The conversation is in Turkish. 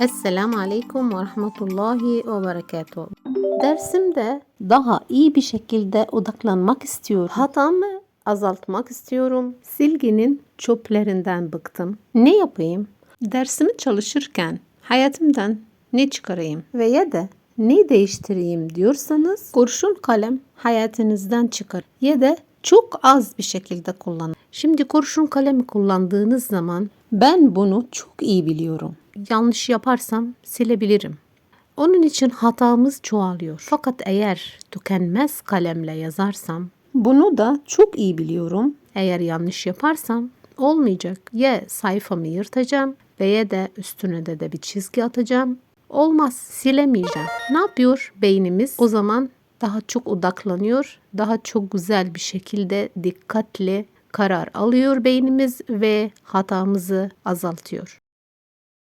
Esselamu Aleyküm ve Rahmetullahi ve Berekatuhu. Dersimde daha iyi bir şekilde odaklanmak istiyorum. Hatamı azaltmak istiyorum. Silginin çöplerinden bıktım. Ne yapayım? Dersimi çalışırken hayatımdan ne çıkarayım veya da ne değiştireyim diyorsanız kurşun kalem hayatınızdan çıkar ya da çok az bir şekilde kullanın. Şimdi kurşun kalemi kullandığınız zaman ben bunu çok iyi biliyorum. Yanlış yaparsam silebilirim. Onun için hatamız çoğalıyor. Fakat eğer tükenmez kalemle yazarsam bunu da çok iyi biliyorum. Eğer yanlış yaparsam olmayacak. Ya sayfamı yırtacağım veya da üstüne de, de bir çizgi atacağım. Olmaz silemeyeceğim. Ne yapıyor beynimiz? O zaman daha çok odaklanıyor. Daha çok güzel bir şekilde dikkatli karar alıyor beynimiz ve hatamızı azaltıyor.